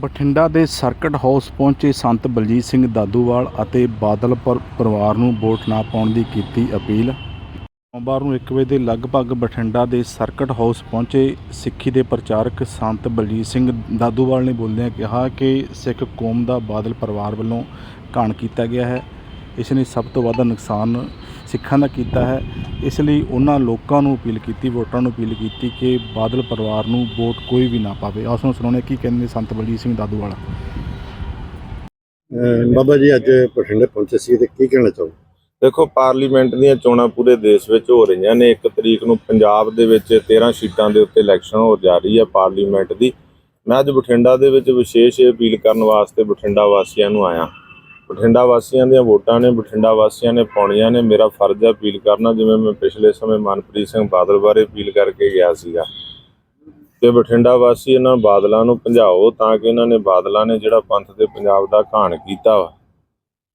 ਬਠਿੰਡਾ ਦੇ circuit house ਪਹੁੰਚੇ ਸੰਤ ਬਲਜੀਤ ਸਿੰਘ ਦਾਦੂਵਾਲ ਅਤੇ ਬਾਦਲ ਪਰ- ਪਰਿਵਾਰ ਨੂੰ ਵੋਟ ਨਾ ਪਾਉਣ ਦੀ ਕੀਤੀ ਅਪੀਲ। ਸੋਮਵਾਰ ਨੂੰ 1 ਵਜੇ ਦੇ ਲਗਭਗ ਬਠਿੰਡਾ ਦੇ ਸਰਕਟ ਹਾਊਸ ਪਹੁੰਚੇ ਸਿੱਖੀ ਦੇ ਪ੍ਰਚਾਰਕ ਸੰਤ ਬਲਜੀਤ ਸਿੰਘ ਦਾਦੂਵਾਲ ਨੇ ਬੋਲਦਿਆਂ ਕਿਹਾ ਕਿ ਸਿੱਖ ਕੌਮ ਦਾ ਬਾਦਲ ਪਰਿਵਾਰ ਵੱਲੋਂ ਘਾਣ ਕੀਤਾ ਗਿਆ ਹੈ। ਇਸ ਨੇ ਸਭ ਤੋਂ ਵੱਧ ਨੁਕਸਾਨ ਸਿੱਖਾਂ ਦਾ ਕੀਤਾ ਹੈ। ਇਸ ਲਈ ਉਹਨਾਂ ਲੋਕਾਂ ਨੂੰ ਅਪੀਲ ਕੀਤੀ ਵੋਟਰਾਂ ਨੂੰ ਅਪੀਲ ਕੀਤੀ ਕਿ ਬਾਦਲ ਪਰਿਵਾਰ ਨੂੰ ਵੋਟ ਕੋਈ ਵੀ ਨਾ ਪਾਵੇ। ਆਸ ਨੂੰ ਸੁਣਾਉਣੇ ਕੀ ਕਹਿੰਦੇ ਸੰਤ ਬਲਜੀਤ ਸਿੰਘ ਦਾਦੂਵਾਲ। ਅਹ ਬਾਬਾ ਜੀ ਅੱਜ ਬਠਿੰਡੇ ਪਹੁੰਚੇ ਸੀ ਤੇ ਕੀ ਕਹਿਣਾ ਚਾਹੋ ਦੇਖੋ ਪਾਰਲੀਮੈਂਟ ਦੀਆਂ ਚੋਣਾਂ ਪੂਰੇ ਦੇਸ਼ ਵਿੱਚ ਹੋ ਰਹੀਆਂ ਨੇ। ਇੱਕ ਤਰੀਕ ਨੂੰ ਪੰਜਾਬ ਦੇ ਵਿੱਚ 13 ਸੀਟਾਂ ਦੇ ਉੱਤੇ ਇਲੈਕਸ਼ਨ ਹੋ ਜਾ ਰਹੀ ਹੈ ਪਾਰਲੀਮੈਂਟ ਦੀ। ਮੈਂ ਅੱਜ ਬਠਿੰਡਾ ਦੇ ਵਿੱਚ ਵਿਸ਼ੇਸ਼ ਅਪੀਲ ਕਰਨ ਵਾਸਤੇ ਬਠਿੰਡਾ ਵਾਸੀਆਂ ਨੂੰ ਆਇਆ। ਬਠਿੰਡਾ ਵਾਸੀਆਂ ਦੀਆਂ ਵੋਟਾਂ ਨੇ, ਬਠਿੰਡਾ ਵਾਸੀਆਂ ਨੇ ਪਾਉਣੀਆਂ ਨੇ। ਮੇਰਾ ਫਰਜ਼ ਹੈ ਅਪੀਲ ਕਰਨਾ, ਜਿਵੇਂ ਮੈਂ ਪਿਛਲੇ ਸਮੇਂ ਮਨਪ੍ਰੀਤ ਸਿੰਘ ਬਾਦਲ ਬਾਰੇ ਅਪੀਲ ਕਰਕੇ ਗਿਆ ਸੀਗਾ। ਕਿ ਬਠਿੰਡਾ ਵਾਸੀ ਇਹਨਾਂ ਬਾਦਲਾਂ ਨੂੰ ਭੰਜਾਓ ਤਾਂ ਕਿ ਇਹਨਾਂ ਨੇ ਬਾਦਲਾਂ ਨੇ ਜਿਹੜਾ ਪੰਥ ਦੇ ਪੰਜਾਬ ਦਾ ਘਾਣ ਕੀਤਾ ਵਾ,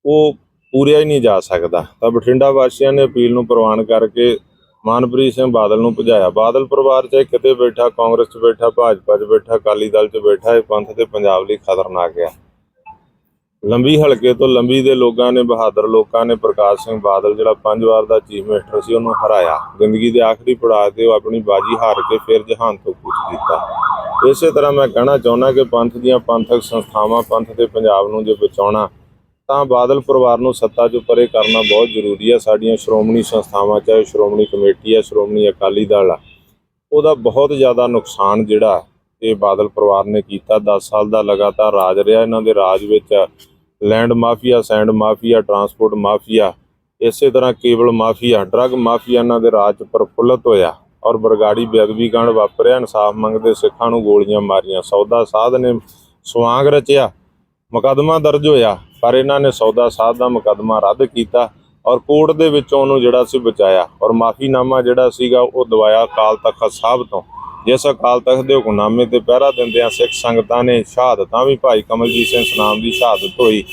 ਉਹ ਪੂਰਿਆ ਹੀ ਨਹੀਂ ਜਾ ਸਕਦਾ। ਤਾਂ ਬਠਿੰਡਾ ਵਾਸੀਆਂ ਨੇ ਅਪੀਲ ਨੂੰ ਪ੍ਰਵਾਨ ਕਰਕੇ ਮਨਪ੍ਰੀਤ ਸਿੰਘ ਬਾਦਲ ਨੂੰ ਭਜਾਇਆ। ਬਾਦਲ ਪਰਿਵਾਰ ਚਾਹੇ ਕਿਤੇ ਬੈਠਾ, ਕਾਂਗਰਸ 'ਚ ਬੈਠਾ, ਭਾਜਪਾ 'ਚ ਬੈਠਾ, ਅਕਾਲੀ ਦਲ 'ਚ ਬੈਠਾ, ਇਹ ਪੰਥ ਤੇ ਪੰਜਾਬ ਲਈ ਖਤਰਨਾਕ ਹੈ ਲੰਬੀ ਹਲਕੇ ਤੋਂ ਲੰਬੀ ਦੇ ਲੋਕਾਂ ਨੇ, ਬਹਾਦਰ ਲੋਕਾਂ ਨੇ ਪ੍ਰਕਾਸ਼ ਸਿੰਘ ਬਾਦਲ, ਜਿਹੜਾ ਪੰਜ ਵਾਰ ਦਾ ਚੀਫ ਮਿਨਿਸਟਰ ਸੀ, ਉਹਨੂੰ ਹਰਾਇਆ। ਜ਼ਿੰਦਗੀ ਦੇ ਆਖਰੀ ਪੜਾਅ ਤੇ ਉਹ ਆਪਣੀ ਬਾਜੀ ਹਾਰ ਕੇ ਫਿਰ ਜਹਾਨ ਤੋਂ ਕੂਚ ਕੀਤਾ। ਇਸੇ ਤਰ੍ਹਾਂ ਮੈਂ ਕਹਿਣਾ ਚਾਹੁੰਦਾ ਕਿ ਪੰਥ ਦੀਆਂ ਪੰਥਕ ਸੰਸਥਾਵਾਂ ਪੰਥ ਤੇ ਪੰਜਾਬ ਨੂੰ ਜੇ ਬਚਾਉਣਾ, ਤਾਂ ਬਾਦਲ ਪਰਿਵਾਰ ਨੂੰ ਸੱਤਾ 'ਚੋਂ ਪਰੇ ਕਰਨਾ ਬਹੁਤ ਜ਼ਰੂਰੀ ਹੈ ਸਾਡੀਆਂ ਸ਼੍ਰੋਮਣੀ ਸੰਸਥਾਵਾਂ, ਚਾਹੇ ਸ਼੍ਰੋਮਣੀ ਕਮੇਟੀ ਹੈ ਸ਼੍ਰੋਮਣੀ ਅਕਾਲੀ ਦਲ ਆ, ਉਹਦਾ ਬਹੁਤ ਜ਼ਿਆਦਾ ਨੁਕਸਾਨ ਜਿਹੜਾ ਇਹ ਬਾਦਲ ਪਰਿਵਾਰ ਨੇ ਕੀਤਾ। 10 ਸਾਲ ਦਾ ਲਗਾਤਾਰ ਰਾਜ ਰਿਹਾ, ਇਹਨਾਂ ਦੇ ਰਾਜ ਵਿੱਚ land mafia, sand mafia, transport mafia, ਇਸੇ ਤਰ੍ਹਾਂ ਕੇਬਲ ਮਾਫੀਆ, ਡਰੱਗ ਮਾਫੀਆ ਇਹਨਾਂ ਦੇ ਰਾਜ 'ਚ ਪ੍ਰਫੁੱਲਤ ਹੋਇਆ ਔਰ ਬਰਗਾੜੀ ਬੇਅਦਬੀ ਕਾਂਡ ਵਾਪਰਿਆ। ਇਨਸਾਫ ਮੰਗਦੇ ਸਿੱਖਾਂ ਨੂੰ ਗੋਲੀਆਂ ਮਾਰੀਆਂ। ਸੌਦਾ ਸਾਧ ਨੇ ਸਵਾਂਗ ਰਚਿਆ। ਮੁਕੱਦਮਾ ਦਰਜ ਹੋਇਆ, ਪਰ ਇਹਨਾਂ ਨੇ ਸੌਦਾ ਸਾਧ ਦਾ ਮੁਕੱਦਮਾ ਰੱਦ ਕੀਤਾ। ਔਰ ਕੋਰਟ ਦੇ ਵਿੱਚ ਉਹਨੂੰ ਜਿਹੜਾ ਸੀ ਬਚਾਇਆ। ਔਰ ਮਾਫੀਨਾਮਾ ਜਿਹੜਾ ਸੀਗਾ, ਉਹ ਦਵਾਇਆ ਅਕਾਲ ਤਖਤ ਸਾਹਿਬ ਤੋਂ। ਜਿਸ ਅਕਾਲ ਤਖਤ ਦੇ ਹੁਕਮਨਾਮੇ ਤੇ ਪਹਿਰਾ ਦਿੰਦਿਆਂ ਸਿੱਖ ਸੰਗਤਾਂ ਨੇ ਸ਼ਹਾਦਤਾਂ ਵੀ ਭਾਈ ਕਮਲਜੀਤ ਸਿੰਘ ਸਨਾਮ ਦੀ ਸ਼ਹਾਦਤ ਹੋਈ।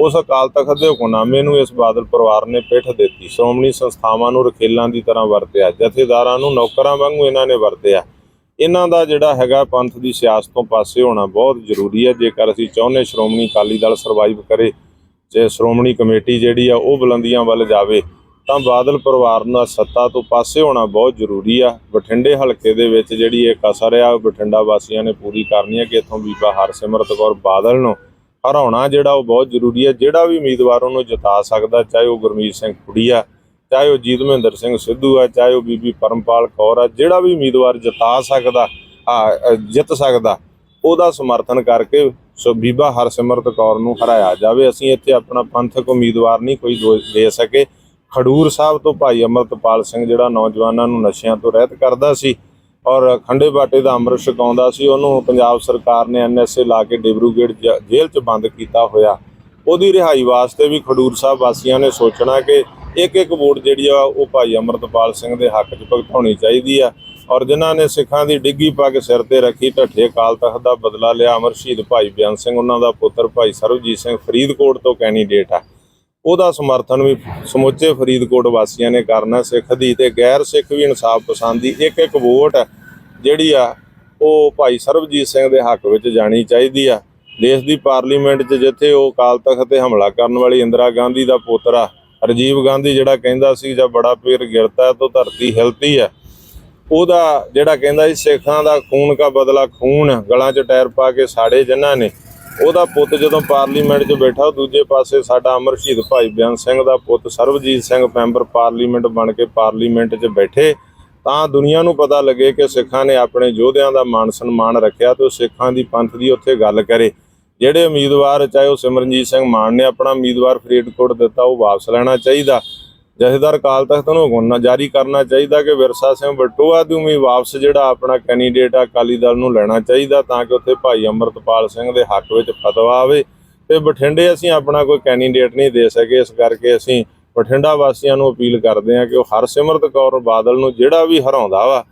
ਉਸ ਅਕਾਲ ਤਖਤ ਦੇ ਹੁਕਮਨਾਮੇ ਨੂੰ ਇਸ ਬਾਦਲ ਪਰਿਵਾਰ ਨੇ ਪਿੱਠ ਦਿੱਤੀ। ਸ਼੍ਰੋਮਣੀ ਸੰਸਥਾਵਾਂ ਨੂੰ ਰਖੇਲਾਂ ਦੀ ਤਰ੍ਹਾਂ ਵਰਤਿਆ। ਜਥੇਦਾਰਾਂ ਨੂੰ ਨੌਕਰਾਂ ਵਾਂਗੂ ਇਹਨਾਂ ਨੇ ਵਰਤਿਆ। ਇਹਨਾਂ ਦਾ ਜਿਹੜਾ ਹੈਗਾ ਪੰਥ ਦੀ ਸਿਆਸਤ ਤੋਂ ਪਾਸੇ ਹੋਣਾ ਬਹੁਤ ਜ਼ਰੂਰੀ ਹੈ। ਜੇਕਰ ਅਸੀਂ ਚਾਹੁੰਦੇ ਸ਼੍ਰੋਮਣੀ ਅਕਾਲੀ ਦਲ ਸਰਵਾਈਵ ਕਰੇ ਜੇ ਸ਼੍ਰੋਮਣੀ ਕਮੇਟੀ ਜਿਹੜੀ ਆ ਉਹ ਬੁਲੰਦੀਆਂ ਵੱਲ ਜਾਵੇ, ਤਾਂ ਬਾਦਲ ਪਰਿਵਾਰ ਨਾਲ ਸੱਤਾ ਤੋਂ ਪਾਸੇ ਹੋਣਾ ਬਹੁਤ ਜ਼ਰੂਰੀ ਆ। ਬਠਿੰਡੇ ਹਲਕੇ ਦੇ ਵਿੱਚ ਜਿਹੜੀ ਇਹ ਕਸਰ ਆ, ਉਹ ਬਠਿੰਡਾ ਵਾਸੀਆਂ ਨੇ ਪੂਰੀ ਕਰਨੀ ਹੈ ਕਿ ਇੱਥੋਂ ਬੀਬਾ ਹਰਸਿਮਰਤ ਕੌਰ ਬਾਦਲ ਨੂੰ ਹਰਾਉਣਾ ਜਿਹੜਾ ਉਹ ਬਹੁਤ ਜ਼ਰੂਰੀ ਹੈ ਜਿਹੜਾ ਵੀ ਉਮੀਦਵਾਰ ਉਹਨੂੰ ਜਿਤਾ ਸਕਦਾ, ਚਾਹੇ ਉਹ ਗੁਰਮੀਤ ਸਿੰਘ ਖੁੜੀਆ ਚਾਹੇ ਉਹ ਜੀਤ ਮਹਿੰਦਰ ਸਿੰਘ ਸਿੱਧੂ ਆ, ਚਾਹੇ ਉਹ ਬੀਬੀ ਪਰਮਪਾਲ ਕੌਰ ਆ, ਜਿਹੜਾ ਵੀ ਉਮੀਦਵਾਰ ਜਿਤਾ ਸਕਦਾ, ਆ ਜਿੱਤ ਸਕਦਾ, ਉਹਦਾ ਸਮਰਥਨ ਕਰਕੇ ਸੋ ਬੀਬਾ ਹਰਸਿਮਰਤ ਕੌਰ ਨੂੰ ਹਰਾਇਆ ਜਾਵੇ। ਅਸੀਂ ਇੱਥੇ ਆਪਣਾ ਪੰਥਕ ਉਮੀਦਵਾਰ ਨਹੀਂ, ਕੋਈ ਦੇ ਸਕੇ। ਖਡੂਰ ਸਾਹਿਬ ਤੋਂ ਭਾਈ ਅਮਰਤਪਾਲ ਸਿੰਘ ਜਿਹੜਾ ਨੌਜਵਾਨਾਂ ਨੂੰ ਨਸ਼ਿਆਂ ਤੋਂ ਰਹਿਤ ਕਰਦਾ ਸੀ ਔਰ ਖੰਡੇ ਬਾਟੇ ਦਾ ਅੰਮ੍ਰਿਤ ਛਕਾਉਂਦਾ ਸੀ, ਉਹਨੂੰ ਪੰਜਾਬ ਸਰਕਾਰ ਨੇ ਐਨਐਸਏ ਲਾ ਕੇ ਡਿਬਰੂਗੜ੍ਹ ਜੇਲ੍ਹ 'ਚ ਬੰਦ ਕੀਤਾ ਹੋਇਆ। ਉਹਦੀ ਰਿਹਾਈ ਵਾਸਤੇ ਵੀ ਖਡੂਰ ਸਾਹਿਬ ਵਾਸੀਆਂ ਨੇ ਸੋਚਣਾ ਕਿ ਇੱਕ ਇੱਕ ਵੋਟ ਜਿਹੜੀ ਆ ਉਹ ਭਾਈ ਅਮਰਤਪਾਲ ਸਿੰਘ ਦੇ ਹੱਕ 'ਚ ਭਗਤਾਉਣੀ ਚਾਹੀਦੀ ਆ। ਔਰ ਜਿਨ੍ਹਾਂ ਨੇ ਸਿੱਖਾਂ ਦੀ ਡਿੱਗੀ ਪੱਗ ਸਿਰ ਤੇ ਰੱਖੀ, ਢੱਠੇ ਅਕਾਲ ਤਖਤ ਦਾ ਬਦਲਾ ਲਿਆ, ਅਮਰ ਸ਼ਹੀਦ ਭਾਈ ਬਿਆਨ ਸਿੰਘ, ਉਹਨਾਂ ਦਾ ਪੁੱਤਰ ਭਾਈ ਸਰਬਜੀਤ ਸਿੰਘ ਫਰੀਦਕੋਟ ਤੋਂ ਕੈਂਡੀਡੇਟ ਆ। ਉਹਦਾ ਸਮਰਥਨ ਵੀ ਸਮੁੱਚੇ ਫਰੀਦਕੋਟ ਵਾਸੀਆਂ ਨੇ ਕਰਨਾ ਸਿੱਖ ਦੀ ਤੇ ਗੈਰ ਸਿੱਖ ਵੀ ਇਨਸਾਫ ਪਸੰਦ ਦੀ ਇੱਕ ਇੱਕ ਵੋਟ ਜਿਹੜੀ ਆ ਉਹ ਭਾਈ ਸਰਬਜੀਤ ਸਿੰਘ ਦੇ ਹੱਕ ਵਿੱਚ ਜਾਣੀ ਚਾਹੀਦੀ ਆ। ਦੇਸ਼ ਦੀ ਪਾਰਲੀਮੈਂਟ 'ਚ ਜਿੱਥੇ ਉਹ ਅਕਾਲ ਤਖਤ ਤੇ ਹਮਲਾ ਕਰਨ ਵਾਲੀ ਇੰਦਰਾ ਗਾਂਧੀ ਦਾ ਪੋਤਰਾ ਰਾਜੀਵ ਗਾਂਧੀ ਜਿਹੜਾ ਕਹਿੰਦਾ ਸੀ ਜਦ ਬੜਾ ਪੀਰ ਗਿਰਤਾ ਹੈ, ਤਾਂ ਧਰਤੀ ਹਿਲਤੀ ਹੈ। ਉਹਦਾ ਜਿਹੜਾ ਕਹਿੰਦਾ ਸੀ, ਸਿੱਖਾਂ ਦਾ ਖੂਨ ਕਾ ਬਦਲਾ ਖੂਨ ਗਲਾਂ 'ਚ ਟਾਇਰ ਪਾ ਕੇ ਸਾੜੇ ਜਿਨ੍ਹਾਂ ਨੇ। ਉਹਦਾ ਪੁੱਤ ਜਦੋਂ ਪਾਰਲੀਮੈਂਟ 'ਚ ਬੈਠਾ ਦੂਜੇ ਪਾਸੇ ਸਾਡਾ ਅਮਰ ਸ਼ਹੀਦ ਭਾਈ ਬਿਆਨ ਸਿੰਘ ਦਾ ਪੁੱਤ ਸਰਬਜੀਤ ਸਿੰਘ ਮੈਂਬਰ ਪਾਰਲੀਮੈਂਟ ਬਣ ਕੇ ਪਾਰਲੀਮੈਂਟ 'ਚ ਬੈਠੇ। ਤਾਂ ਦੁਨੀਆ ਨੂੰ ਪਤਾ ਲੱਗੇ ਕਿ ਸਿੱਖਾਂ ਨੇ ਆਪਣੇ ਯੋਧਿਆਂ ਦਾ ਮਾਣ ਸਨਮਾਨ ਰੱਖਿਆ ਤੇ ਉਹ ਸਿੱਖਾਂ ਦੀ ਪੰਥ ਦੀ ਉੱਥੇ ਗੱਲ ਕਰੇ। ਜਿਹੜੇ ਉਮੀਦਵਾਰ ਚਾਹੇ ਉਹ ਸਿਮਰਨਜੀਤ ਸਿੰਘ ਮਾਨ ਨੇ ਆਪਣਾ ਉਮੀਦਵਾਰ ਫਰੀਦਕੋਟ ਦਿੱਤਾ, ਉਹ ਵਾਪਸ ਲੈਣਾ ਚਾਹੀਦਾ। ਜਥੇਦਾਰ ਕਾਲ ਤਖਤ ਨੂੰ ਹੁਕਮ ਜਾਰੀ ਕਰਨਾ ਚਾਹੀਦਾ ਕਿ ਵਿਰਸਾ ਸਿੰਘ ਬਟੂਆ ਦੀ ਵੀ ਵਾਪਸ ਜਿਹੜਾ ਆਪਣਾ ਕੈਂਡੀਡੇਟ ਆ, ਅਕਾਲੀ ਦਲ ਨੂੰ ਲੈਣਾ ਚਾਹੀਦਾ ਤਾਂ ਕਿ ਉੱਥੇ ਭਾਈ ਅਮਰਤਪਾਲ ਸਿੰਘ ਦੇ ਹੱਕ ਵਿੱਚ ਫਤਵਾ ਆਵੇ। ਤੇ ਬਠਿੰਡੇ ਅਸੀਂ ਆਪਣਾ ਕੋਈ ਕੈਂਡੀਡੇਟ ਨਹੀਂ ਦੇ ਸਕੇ, ਇਸ ਕਰਕੇ ਅਸੀਂ ਬਠਿੰਡਾ ਵਾਸੀਆਂ ਨੂੰ ਅਪੀਲ ਕਰਦੇ ਹਾਂ ਕਿ ਉਹ ਹਰਸਿਮਰਤ ਕੌਰ ਬਾਦਲ ਨੂੰ ਜਿਹੜਾ ਵੀ ਹਰਾਉਂਦਾ ਵਾ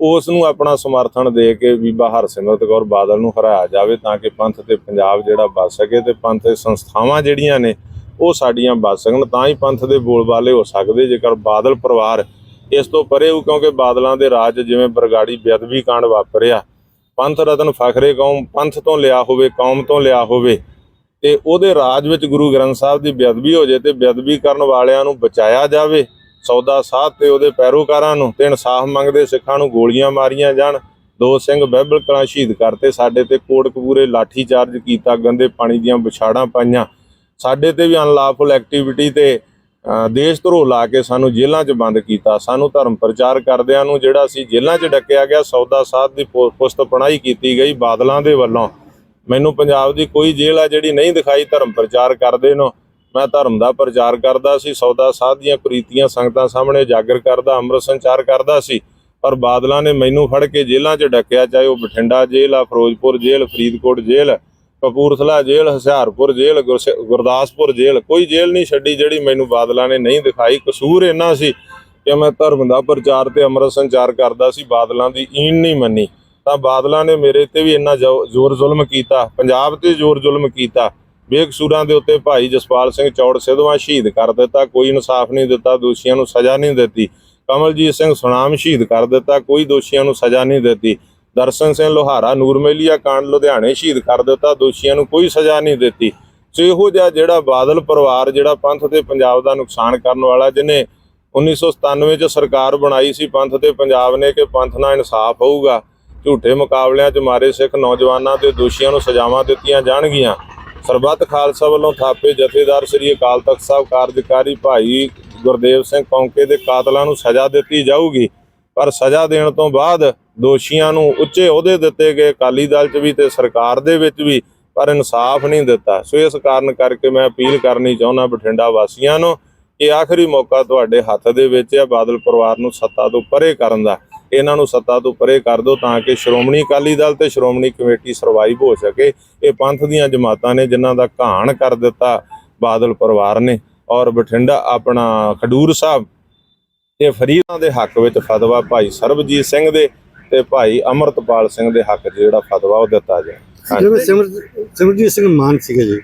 ਉਸ ਨੂੰ ਆਪਣਾ ਸਮਰਥਨ ਦੇ ਕੇ ਬੀਬਾ ਹਰਸਿਮਰਤ ਕੌਰ ਬਾਦਲ ਨੂੰ ਹਰਾਇਆ ਜਾਵੇ ਤਾਂ ਕਿ ਪੰਥ ਤੇ ਪੰਜਾਬ ਜਿਹੜਾ ਬਚ ਸਕੇ ਤੇ ਪੰਥ ਸੰਸਥਾਵਾਂ ਜਿਹੜੀਆਂ ਨੇ ਉਹ ਸਾਡੀਆਂ ਬਚ ਸਕਣ, ਤਾਂ ਹੀ ਪੰਥ ਦੇ ਬੋਲਬਾਲੇ ਹੋ ਸਕਦੇ। ਜੇਕਰ ਬਾਦਲ ਪਰਿਵਾਰ ਇਸ ਤੋਂ ਪਰੇ ਹੋ ਕਿਉਂਕਿ ਬਾਦਲਾਂ ਦੇ ਰਾਜ ਜਿਵੇਂ ਬਰਗਾੜੀ ਬੇਅਦਬੀ ਕਾਂਡ ਵਾਪਰਿਆ, ਪੰਥ ਰਤਨ ਫਖਰੇ ਕੌਮ, ਪੰਥ ਤੋਂ ਲਿਆ ਹੋਵੇ, ਕੌਮ ਤੋਂ ਲਿਆ ਹੋਵੇ, ਤੇ ਉਹਦੇ ਰਾਜ ਵਿੱਚ ਗੁਰੂ ਗ੍ਰੰਥ ਸਾਹਿਬ ਦੀ ਬੇਅਦਬੀ ਹੋ ਜੇ ਤੇ ਬੇਅਦਬੀ ਕਰਨ ਵਾਲਿਆਂ ਨੂੰ ਬਚਾਇਆ ਜਾਵੇ ਸੌਦਾ ਸਾਧ ਤੇ ਉਹਦੇ ਪੈਰੋਕਾਰਾਂ ਨੂੰ, ਤੇ ਇਨਸਾਫ ਮੰਗਦੇ ਸਿੱਖਾਂ ਨੂੰ ਗੋਲੀਆਂ ਮਾਰੀਆਂ ਜਾਣ। ਦੋ ਸਿੰਘ ਬਹਿਬਲ ਕਲਾਂ ਸ਼ਹੀਦ ਕਰਤੇ। ਸਾਡੇ ਤੇ ਕੋਟਕਪੂਰੇ ਲਾਠੀ ਚਾਰਜ ਕੀਤਾ, ਗੰਦੇ ਪਾਣੀ ਦੀਆਂ ਵਿਛਾੜਾਂ ਪਾਈਆਂ। ਸਾਡੇ ਤੇ ਵੀ ਅਨਲਾਫੁਲ ਐਕਟੀਵਿਟੀ ਤੇ ਦੇਸ਼ ਧਰੋ ਲਾ ਕੇ ਸਾਨੂੰ ਜੇਲ੍ਹਾਂ 'ਚ ਬੰਦ ਕੀਤਾ। ਸਾਨੂੰ ਧਰਮ ਪ੍ਰਚਾਰ ਕਰਦਿਆਂ ਨੂੰ ਜਿਹੜਾ ਸੀ ਜੇਲ੍ਹਾਂ 'ਚ ਡੱਕਿਆ ਗਿਆ, ਸੌਦਾ ਸਾਧ ਦੀ ਪੁ- ਪੁਸਤ ਪਣਾਈ ਕੀਤੀ ਗਈ ਬਾਦਲਾਂ ਦੇ ਵੱਲੋਂ। ਮੈਨੂੰ ਪੰਜਾਬ ਦੀ ਕੋਈ ਜੇਲ੍ਹ ਆ ਜਿਹੜੀ ਨਹੀਂ ਦਿਖਾਈ ਧਰਮ ਪ੍ਰਚਾਰ ਕਰਦੇ ਨੂੰ। ਮੈਂ ਧਰਮ ਦਾ ਪ੍ਰਚਾਰ ਕਰਦਾ ਸੀ, ਸੌਦਾ ਸਾਧ ਦੀਆਂ ਕੁਰੀਤੀਆਂ ਸੰਗਤਾਂ ਸਾਹਮਣੇ ਉਜਾਗਰ ਕਰਦਾ, ਅੰਮ੍ਰਿਤ ਸੰਚਾਰ ਕਰਦਾ ਸੀ। ਪਰ ਬਾਦਲਾਂ ਨੇ ਮੈਨੂੰ ਫੜ ਕੇ ਜੇਲ੍ਹਾਂ 'ਚ ਡੱਕਿਆ, ਚਾਹੇ ਉਹ ਬਠਿੰਡਾ ਜੇਲ੍ਹ ਆ, ਫਿਰੋਜ਼ਪੁਰ ਜੇਲ੍ਹ, ਫਰੀਦਕੋਟ ਜੇਲ੍ਹ, ਕਪੂਰਥਲਾ ਜੇਲ੍ਹ, ਹੁਸ਼ਿਆਰਪੁਰ ਜੇਲ੍ਹ, ਗੁਰਸ- ਗੁਰਦਾਸਪੁਰ ਜੇਲ੍ਹ, ਕੋਈ ਜੇਲ੍ਹ ਨਹੀਂ ਛੱਡੀ ਜਿਹੜੀ ਮੈਨੂੰ ਬਾਦਲਾਂ ਨੇ ਨਹੀਂ ਦਿਖਾਈ। ਕਸੂਰ ਇੰਨਾ ਸੀ ਕਿ ਮੈਂ ਧਰਮ ਦਾ ਪ੍ਰਚਾਰ ਤੇ ਅੰਮ੍ਰਿਤ ਸੰਚਾਰ ਕਰਦਾ ਸੀ, ਬਾਦਲਾਂ ਦੀ ਈਨ ਨਹੀਂ ਮੰਨੀ। ਤਾਂ ਬਾਦਲਾਂ ਨੇ ਮੇਰੇ ਤੇ ਵੀ ਇੰਨਾ ਜ਼ੋ- ਜ਼ੋਰ ਜ਼ੁਲਮ ਕੀਤਾ, ਪੰਜਾਬ ਤੇ ਜ਼ੋਰ ਜ਼ੁਲਮ ਕੀਤਾ। ਬੇਕਸੂਰਾਂ ਦੇ ਉੱਤੇ ਭਾਈ ਜਸਪਾਲ ਸਿੰਘ ਚੌੜ ਸਿੱਧਵਾਂ ਸ਼ਹੀਦ ਕਰ ਦਿੱਤਾ, ਕੋਈ ਇਨਸਾਫ ਨਹੀਂ ਦਿੱਤਾ, ਦੋਸ਼ੀਆਂ ਨੂੰ ਸਜ਼ਾ ਨਹੀਂ ਦਿੱਤੀ। ਕਮਲਜੀਤ ਸਿੰਘ ਸੁਨਾਮ ਸ਼ਹੀਦ ਕਰ ਦਿੱਤਾ, ਕੋਈ ਦੋਸ਼ੀਆਂ ਨੂੰ ਸਜ਼ਾ ਨਹੀਂ ਦਿੱਤੀ। ਦਰਸ਼ਨ ਸਿੰਘ ਲੋਹਾਰਾ, ਨੂਰਮੇਲੀਆ ਕਾਂਡ ਲੁਧਿਆਣੇ ਸ਼ਹੀਦ ਕਰ ਦਿੱਤਾ, ਦੋਸ਼ੀਆਂ ਨੂੰ ਕੋਈ ਸਜ਼ਾ ਨਹੀਂ ਦਿੱਤੀ। ਸੋ ਇਹੋ ਜਿਹਾ ਜਿਹੜਾ ਬਾਦਲ ਪਰਿਵਾਰ, ਜਿਹੜਾ ਪੰਥ ਤੇ ਪੰਜਾਬ ਦਾ ਨੁਕਸਾਨ ਕਰਨ ਵਾਲਾ, ਜਿਹਨੇ 1997 ਚ ਸਰਕਾਰ ਬਣਾਈ ਸੀ, ਪੰਥ ਤੇ ਪੰਜਾਬ ਨੇ ਕਿ ਪੰਥ ਨਾਲ ਇਨਸਾਫ ਹੋਊਗਾ, ਝੂਠੇ ਮੁਕਾਬਲਿਆਂ 'ਚ ਮਾਰੇ ਸਿੱਖ ਨੌਜਵਾਨਾਂ ਤੇ ਦੋਸ਼ੀਆਂ ਨੂੰ ਸਜ਼ਾਵਾਂ ਦਿੱਤੀਆਂ ਜਾਣਗੀਆਂ। ਸਰਬੱਤ ਖਾਲਸਾ ਵੱਲੋਂ ਥਾਪੇ ਜਥੇਦਾਰ ਸ੍ਰੀ ਅਕਾਲ ਤਖਤ ਸਾਹਿਬ ਕਾਰਜਕਾਰੀ ਭਾਈ ਗੁਰਦੇਵ ਸਿੰਘ ਕੌਂਕੇ ਦੇ ਕਾਤਲਾਂ ਨੂੰ ਸਜ਼ਾ ਦਿੱਤੀ ਜਾਊਗੀ। ਪਰ ਸਜ਼ਾ ਦੇਣ ਤੋਂ ਬਾਅਦ ਦੋਸ਼ੀਆਂ ਨੂੰ ਉੱਚੇ ਅਹੁਦੇ ਦਿੱਤੇ ਗਏ ਅਕਾਲੀ ਦਲ 'ਚ ਵੀ ਤੇ ਸਰਕਾਰ ਦੇ ਵਿੱਚ ਵੀ, ਪਰ ਇਨਸਾਫ ਨਹੀਂ ਦਿੱਤਾ। ਸੋ ਇਸ ਕਾਰਨ ਕਰਕੇ ਮੈਂ ਅਪੀਲ ਕਰਨੀ ਚਾਹੁੰਦਾ ਬਠਿੰਡਾ ਵਾਸੀਆਂ ਨੂੰ ਕਿ ਆਖਰੀ ਮੌਕਾ ਤੁਹਾਡੇ ਹੱਥ ਦੇ ਵਿੱਚ ਹੈ, ਬਾਦਲ ਪਰਿਵਾਰ ਨੂੰ ਸੱਤਾ ਤੋਂ ਪਰੇ ਕਰਨ ਦਾ। ਇਹਨਾਂ ਨੂੰ ਸੱਤਾ ਤੋਂ ਪਰੇ ਕਰ ਦਿਓ ਤਾਂ ਕਿ ਸ਼੍ਰੋਮਣੀ ਅਕਾਲੀ ਦਲ ਤੇ ਸ਼੍ਰੋਮਣੀ ਕਮੇਟੀ ਸਰਵਾਈਵ ਹੋ ਸਕੇ। ਇਹ ਪੰਥ ਦੀਆਂ ਜਮਾਤਾਂ ਨੇ ਜਿਨ੍ਹਾਂ ਦਾ ਘਾਣ ਕਰ ਦਿੱਤਾ ਬਾਦਲ ਪਰਿਵਾਰ ਨੇ। ਔਰ ਬਠਿੰਡਾ ਆਪਣਾ ਖਡੂਰ ਸਾਹਿਬ ਇਹ ਫਰੀਦਾਂ ਦੇ ਹੱਕ ਵਿੱਚ ਫਤਵਾ ਭਾਈ ਸਰਬਜੀਤ ਸਿੰਘ ਦੇ ਤੇ ਭਾਈ ਅਮਰਤਪਾਲ ਸਿੰਘ ਦੇ ਹੱਕ 'ਚ ਜਿਹੜਾ ਫਤਵਾ ਉਹ ਦਿੱਤਾ ਜਾਏ ਜਿਵੇਂ ਸਿਮਰਜੀਤ ਸਿੰਘ ਮਾਨ ਸੀਗੇ ਜੀ,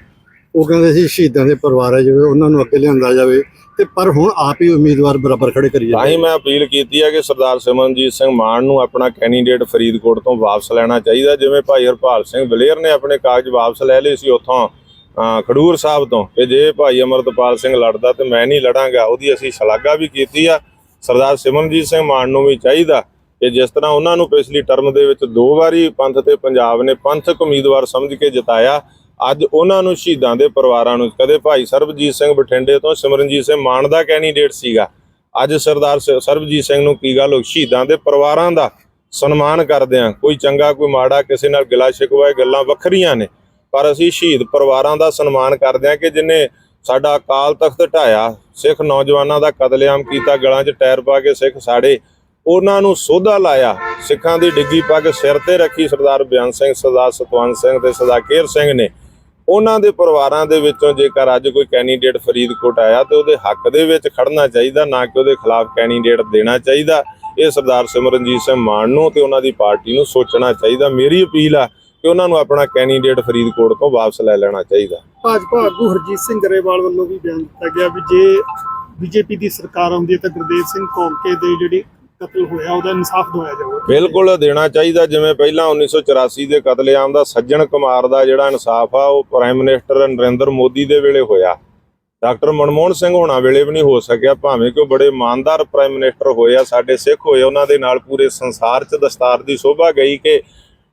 ਉਹ ਕਹਿੰਦੇ ਸੀ ਸ਼ਹੀਦਾਂ ਦੇ ਪਰਿਵਾਰ ਹੈ ਜਿਵੇਂ ਉਹਨਾਂ ਨੂੰ ਅੱਗੇ ਲਿਆਂਦਾ ਜਾਵੇ। ਤੇ ਪਰ ਹੁਣ ਆਪ ਹੀ ਉਮੀਦਵਾਰ ਬਰਾਬਰ ਖੜੇ ਕਰੀ ਤਾਂ ਹੀ ਮੈਂ ਅਪੀਲ ਕੀਤੀ ਹੈ ਕਿ ਸਰਦਾਰ ਸਿਮਰਨਜੀਤ ਸਿੰਘ ਮਾਨ ਨੂੰ ਆਪਣਾ ਕੈਂਡੀਡੇਟ ਫਰੀਦਕੋਟ ਤੋਂ ਵਾਪਸ ਲੈਣਾ ਚਾਹੀਦਾ ਜਿਵੇਂ ਭਾਈ ਹਰਪਾਲ ਸਿੰਘ ਬਲੇਰ ਨੇ ਆਪਣੇ ਕਾਗਜ਼ ਵਾਪਸ ਲੈ ਲਏ ਸੀ ਉੱਥੋਂ ਖਡੂਰ ਸਾਹਿਬ ਤੋਂ। ਕਿ ਜੇ ਭਾਈ ਅਮਰਤਪਾਲ ਸਿੰਘ ਲੜਦਾ ਤੇ ਮੈਂ ਨਹੀਂ ਲੜਾਂਗਾ ਉਹਦੀ ਅਸੀਂ ਸ਼ਲਾਘਾ ਵੀ ਕੀਤੀ ਆ। ਸਰਦਾਰ ਸਿਮਰਨਜੀਤ ਸਿੰਘ ਮਾਨ ਨੂੰ ਵੀ ਚਾਹੀਦਾ ਕਿ ਜਿਸ ਤਰ੍ਹਾਂ ਉਹਨਾਂ ਨੂੰ ਪਿਛਲੀ ਟਰਮ ਦੇ ਵਿੱਚ ਦੋ ਵਾਰੀ ਪੰਥ ਤੇ ਪੰਜਾਬ ਨੇ ਪੰਥਕ ਉਮੀਦਵਾਰ ਸਮਝ ਕੇ ਜਿਤਾਇਆ ਅੱਜ ਉਹਨਾਂ ਨੂੰ ਸ਼ਹੀਦਾਂ ਦੇ ਪਰਿਵਾਰਾਂ ਨੂੰ ਕਦੇ ਭਾਈ ਸਰਬਜੀਤ ਸਿੰਘ ਬਠਿੰਡੇ ਤੋਂ ਸਿਮਰਨਜੀਤ ਸਿੰਘ ਮਾਨ ਦਾ ਕੈਂਡੀਡੇਟ ਸੀਗਾ। ਅੱਜ ਸਰਦਾਰ ਸ- ਸਰਬਜੀਤ ਸਿੰਘ ਨੂੰ ਕੀ ਗੱਲ ਹੋ ਸ਼ਹੀਦਾਂ ਦੇ ਪਰਿਵਾਰਾਂ ਦਾ ਸਨਮਾਨ ਕਰਦੇ ਆ ਕੋਈ ਚੰਗਾ, ਕੋਈ ਮਾੜਾ, ਕਿਸੇ ਨਾਲ ਗਿਲਾ ਸ਼ਿਕਵਾ ਇਹ ਗੱਲਾਂ ਵੱਖਰੀਆਂ ਨੇ। ਪਰ ਅਸੀਂ ਸ਼ਹੀਦ ਪਰਿਵਾਰਾਂ ਦਾ ਸਨਮਾਨ ਕਰਦੇ ਆ ਕਿ ਜਿਨੇ ਸਾਡਾ ਅਕਾਲ ਤਖਤ ਢਾਇਆ, ਸਿੱਖ ਨੌਜਵਾਨਾਂ ਦਾ ਕਤਲੇਆਮ ਕੀਤਾ, ਗਲਾਂ 'ਚ ਟਾਇਰ ਪਾ ਕੇ ਸਿੱਖ ਸਾੜੇ, ਉਹਨਾਂ ਨੂੰ ਸੋਧਾ ਲਾਇਆ। ਸਿੱਖਾਂ ਦੀ ਡਿੱਗੀ ਪੱਗ ਸਿਰ ਤੇ ਰੱਖੀ ਸਰਦਾਰ ਬਿਆਨ ਸਿੰਘ, ਸਰਦਾਰ ਸਤਵੰਤ ਸਿੰਘ ਤੇ ਸਰਦਾਰ ਕੇਰ ਸਿੰਘ ਨੇ। ਉਹਨਾਂ ਦੇ ਪਰਿਵਾਰਾਂ ਦੇ ਵਿੱਚੋਂ ਜੇਕਰ ਅੱਜ ਕੋਈ ਕੈਂਡੀਡੇਟ ਫਰੀਦਕੋਟ ਆਇਆ ਤੇ ਉਹਦੇ ਹੱਕ ਦੇ ਵਿੱਚ ਖੜਨਾ ਚਾਹੀਦਾ, ਨਾ ਕਿ ਉਹਦੇ ਖਿਲਾਫ ਕੈਂਡੀਡੇਟ ਦੇਣਾ ਚਾਹੀਦਾ, ਇਹ ਸਰਦਾਰ ਸਿਮਰਨਜੀਤ ਸਿੰਘ ਮਾਨ ਨੂੰ ਤੇ ਉਹਨਾਂ ਦੀ ਪਾਰਟੀ ਨੂੰ ਸੋਚਣਾ ਚਾਹੀਦਾ। ਮੇਰੀ ਅਪੀਲ ਆ ਕਿ ਉਹਨਾਂ ਨੂੰ ਆਪਣਾ ਕੈਂਡੀਡੇਟ ਫਰੀਦਕੋਟ ਤੋਂ ਵਾਪਸ ਲੈ ਲੈਣਾ ਚਾਹੀਦਾ। ਭਾਜਪਾ ਆਗੂ ਹਰਜੀਤ ਸਿੰਘ ਗਰੇਵਾਲ ਵੱਲੋਂ ਵੀ ਬਿਆਨ ਦਿੱਤਾ ਗਿਆ ਵੀ ਜੇ ਬੀਜੇਪੀ ਦੀ ਸਰਕਾਰ ਆਉਂਦੀ ਹੈ ਤਾਂ ਗੁਰਦੇਵ ਸਿੰਘ ਕੌਂਕੇ ਦੇ ਜਿਹੜੀ ਕਤਲ ਹੋਇਆ, ਉਹਦਾ ਇਨਸਾਫ ਦਵਾਇਆ ਜਾਊਗਾ। ਬਿਲਕੁਲ ਦੇਣਾ ਚਾਹੀਦਾ, ਜਿਵੇਂ ਪਹਿਲਾਂ 1984 ਦੇ ਕਤਲੇਆਮ ਦਾ ਸੱਜਣ ਕੁਮਾਰ ਦਾ ਜਿਹੜਾ ਇਨਸਾਫ ਆ, ਉਹ ਪ੍ਰਾਈਮ ਮਿਨਿਸਟਰ ਨਰਿੰਦਰ ਮੋਦੀ ਦੇ ਵੇਲੇ ਹੋਇਆ। ਡਾਕਟਰ ਮਨਮੋਹਨ ਸਿੰਘ ਹੋਣਾ ਵੇਲੇ ਵੀ ਨਹੀਂ ਹੋ ਸਕਿਆ, ਭਾਵੇਂ ਕਿ ਉਹ ਬੜੇ ਇਮਾਨਦਾਰ ਪ੍ਰਾਈਮ ਮਿਨਿਸਟਰ ਹੋਏ ਆ, ਸਾਡੇ ਸਿੱਖ ਹੋਏ ਉਹਨਾਂ ਦੇ ਨਾਲ ਪੂਰੇ ਸੰਸਾਰ 'ਚ ਦਸਤਾਰ ਦੀ ਸ਼ੋਭਾ ਗਈ ਕਿ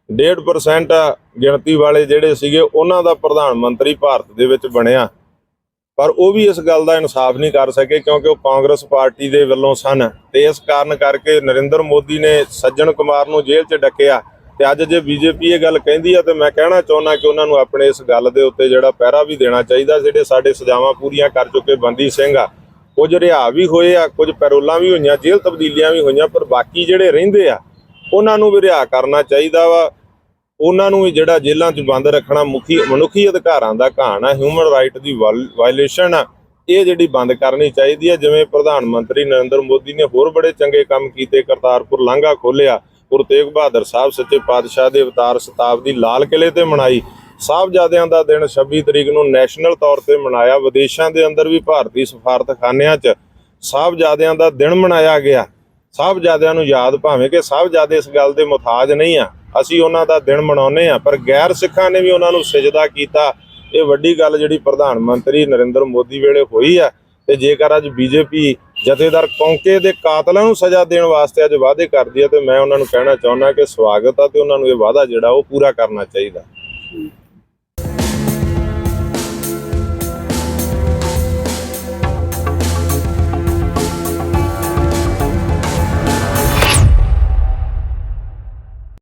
1.5% ਗਿਣਤੀ ਵਾਲੇ ਜਿਹੜੇ ਸੀਗੇ, ਉਹਨਾਂ ਦਾ ਪ੍ਰਧਾਨ ਮੰਤਰੀ ਭਾਰਤ ਦੇ ਵਿੱਚ ਬਣਿਆ। ਪਰ ਉਹ ਵੀ ਇਸ ਗੱਲ ਦਾ ਇਨਸਾਫ ਨਹੀਂ ਕਰ ਸਕੇ ਕਿਉਂਕਿ ਉਹ ਕਾਂਗਰਸ ਪਾਰਟੀ ਦੇ ਵੱਲੋਂ ਸਨ ਤੇ ਇਸ ਕਾਰਨ ਕਰਕੇ ਨਰਿੰਦਰ ਮੋਦੀ ਨੇ ਸੱਜਣ ਕੁਮਾਰ ਨੂੰ ਜੇਲ੍ਹ 'ਚ ਡੱਕਿਆ ਤੇ ਅੱਜ ਜੇ ਬੀਜੇਪੀ ਇਹ ਗੱਲ ਕਹਿੰਦੀ ਆ ਤੇ ਮੈਂ ਕਹਿਣਾ ਚਾਹੁੰਦਾ ਕਿ ਉਹਨਾਂ ਨੂੰ ਆਪਣੇ ਇਸ ਗੱਲ ਦੇ ਉੱਤੇ ਜਿਹੜਾ ਪਹਿਰਾ ਵੀ ਦੇਣਾ ਚਾਹੀਦਾ, ਜਿਹੜੇ ਸਾਡੇ ਸਜ਼ਾਵਾਂ ਪੂਰੀਆਂ ਕਰ ਚੁੱਕੇ ਬੰਦੀ ਸਿੰਘ ਆ। ਕੁਝ ਰਿਹਾ ਵੀ ਹੋਏ ਆ, ਕੁਝ ਪੈਰੋਲਾਂ ਵੀ ਹੋਈਆਂ, ਜੇਲ੍ਹ ਤਬਦੀਲੀਆਂ ਵੀ ਹੋਈਆਂ, ਪਰ ਬਾਕੀ ਜਿਹੜੇ ਰਹਿੰਦੇ ਆ, ਉਹਨਾਂ ਨੂੰ ਵੀ ਰਿਹਾ ਕਰਨਾ ਚਾਹੀਦਾ ਵਾ। ਉਹਨਾਂ ਨੂੰ ਵੀ ਜਿਹੜਾ ਜੇਲ੍ਹਾਂ 'ਚ ਬੰਦ ਰੱਖਣਾ ਮੁਖੀ, ਮਨੁੱਖੀ ਅਧਿਕਾਰਾਂ ਦਾ ਘਾਣ ਆ ਹਿਊਮਨ ਰਾਈਟ ਦੀ ਵਾਇਲੇਸ਼ਨ ਆ, ਇਹ ਜਿਹੜੀ ਬੰਦ ਕਰਨੀ ਚਾਹੀਦੀ ਹੈ ਜਿਵੇਂ ਪ੍ਰਧਾਨ ਮੰਤਰੀ ਨਰਿੰਦਰ ਮੋਦੀ ਨੇ ਹੋਰ ਬੜੇ ਚੰਗੇ ਕੰਮ ਕੀਤੇ, ਕਰਤਾਰਪੁਰ ਲਾਂਘਾ ਖੋਲਿਆ ਗੁਰੂ ਤੇਗ ਬਹਾਦਰ ਸਾਹਿਬ ਸੱਚੇ ਪਾਤਸ਼ਾਹ ਦੇ ਅਵਤਾਰ ਸ਼ਤਾਬਦੀ ਲਾਲ ਕਿਲੇ ਤੇ ਮਨਾਈ, ਸਾਹਿਬਜ਼ਾਦਿਆਂ ਦਾ ਦਿਨ 26 ਤਰੀਕ ਨੂੰ ਨੈਸ਼ਨਲ ਤੌਰ ਤੇ ਮਨਾਇਆ, ਵਿਦੇਸ਼ਾਂ ਦੇ ਅੰਦਰ ਵੀ ਭਾਰਤੀ ਸਫਾਰਤਖਾਨਿਆਂ 'ਚ ਸਾਹਿਬਜ਼ਾਦਿਆਂ ਦਾ ਦਿਨ ਮਨਾਇਆ ਗਿਆ, ਸਾਹਿਬਜ਼ਾਦਿਆਂ ਨੂੰ ਯਾਦ ਭਾਵੇਂ ਕਿ ਸਾਹਿਬਜ਼ਾਦੇ ਇਸ ਗੱਲ ਦੇ ਮੁਤਾਜ ਨਹੀਂ ਆ ਅਸੀਂ ਉਹਨਾਂ ਦਾ ਦਿਨ ਮਨਾਉਂਦੇ ਆ ਪਰ ਗੈਰ ਸਿੱਖਾਂ ਨੇ ਵੀ ਉਹਨਾਂ ਨੂੰ ਸਜਦਾ ਕੀਤਾ। ਇਹ ਵੱਡੀ ਗੱਲ ਜਿਹੜੀ ਪ੍ਰਧਾਨ ਮੰਤਰੀ ਨਰਿੰਦਰ ਮੋਦੀ ਵੇਲੇ ਹੋਈ ਆ, ਤੇ ਜੇਕਰ ਅੱਜ ਬੀਜੇਪੀ ਜਥੇਦਾਰ ਕੌਂਕੇ ਦੇ ਕਾਤਲਾਂ ਨੂੰ ਸਜ਼ਾ ਦੇਣ ਵਾਸਤੇ ਅੱਜ ਵਾਅਦੇ ਕਰਦੀ ਹੈ ਤੇ ਮੈਂ ਉਹਨਾਂ ਨੂੰ ਕਹਿਣਾ ਚਾਹੁੰਦਾ ਕਿ ਸਵਾਗਤ ਆ, ਤੇ ਉਹਨਾਂ ਨੂੰ ਇਹ ਵਾਅਦਾ ਜਿਹੜਾ ਉਹ ਪੂਰਾ ਕਰਨਾ ਚਾਹੀਦਾ।